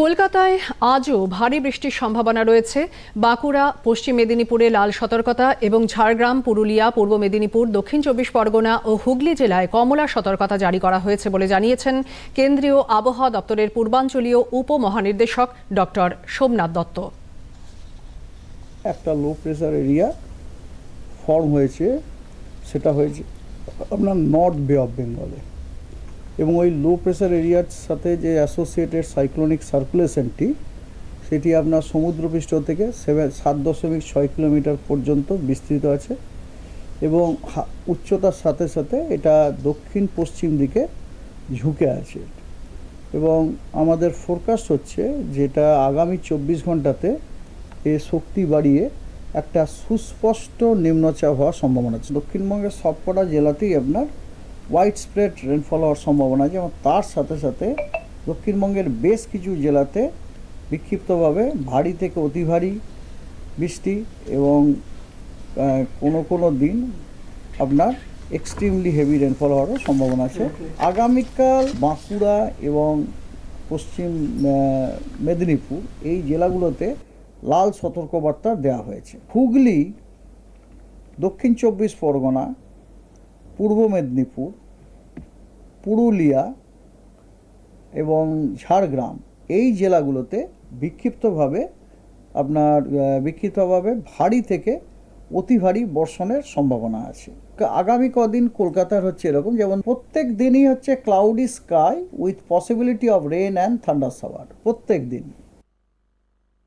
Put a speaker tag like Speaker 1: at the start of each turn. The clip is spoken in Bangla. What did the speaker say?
Speaker 1: কলকাতায় আজও ভারী বৃষ্টির সম্ভাবনা রয়েছে। বাঁকুড়া, পশ্চিম মেদিনীপুরে লাল সতর্কতা এবং ঝাড়গ্রাম, পুরুলিয়া, পূর্ব মেদিনীপুর, দক্ষিণ চব্বিশ পরগনা ও হুগলি জেলায় কমলা সতর্কতা জারি করা হয়েছে বলে জানিয়েছেন কেন্দ্রীয় আবহাওয়া দপ্তরের পূর্বাঞ্চলীয় উপমহানির্দেশক ডক্টর সোমনাথ দত্ত।
Speaker 2: একটা লো প্রেসার এরিয়া ফর্ম হয়েছে। সেটা হয়েছে আপনার নর্থ বে অফ বেঙ্গলে এবং ওই লো প্রেশার এরিয়ার সাথে যে অ্যাসোসিয়েটেড সাইক্লোনিক সার্কুলেশনটি সেটি আপনার সমুদ্রপৃষ্ঠ থেকে সেভেন সাত দশমিক ছয় কিলোমিটার পর্যন্ত বিস্তৃত আছে এবং উচ্চতার সাথে সাথে এটা দক্ষিণ পশ্চিম দিকে ঝুঁকে আছে। এবং আমাদের ফোরকাস্ট হচ্ছে যেটা আগামী চব্বিশ ঘন্টাতে এ শক্তি বাড়িয়ে একটা সুস্পষ্ট নিম্নচাপ হওয়ার সম্ভাবনা আছে। দক্ষিণবঙ্গের সবকটা জেলাতেই আপনার হোয়াইট স্প্রেড রেনফল হওয়ার সম্ভাবনা আছে এবং তার সাথে সাথে দক্ষিণবঙ্গের বেশ কিছু জেলাতে বিক্ষিপ্তভাবে ভারী থেকে অতি ভারী বৃষ্টি এবং কোনো কোনো দিন আপনার এক্সট্রিমলি হেভি রেনফল হওয়ারও সম্ভাবনা আছে। আগামীকাল বাঁকুড়া এবং পশ্চিম মেদিনীপুর এই জেলাগুলোতে লাল সতর্কবার্তা দেওয়া হয়েছে। হুগলি, দক্ষিণ চব্বিশ পরগনা পূর্ব মেদিনীপুর, পুরুলিয়া এবং ঝাড়গ্রাম। এই জেলাগুলোতে বিক্ষিপ্তভাবে আপনার বিক্ষিপ্তভাবে ভারী থেকে অতি ভারী বর্ষণের সম্ভাবনা আছে। আগামী কদিন কলকাতার হচ্ছে এরকম, যেমন প্রত্যেক দিনই হচ্ছে cloudy sky with possibility of rain and thunder shower প্রত্যেক দিন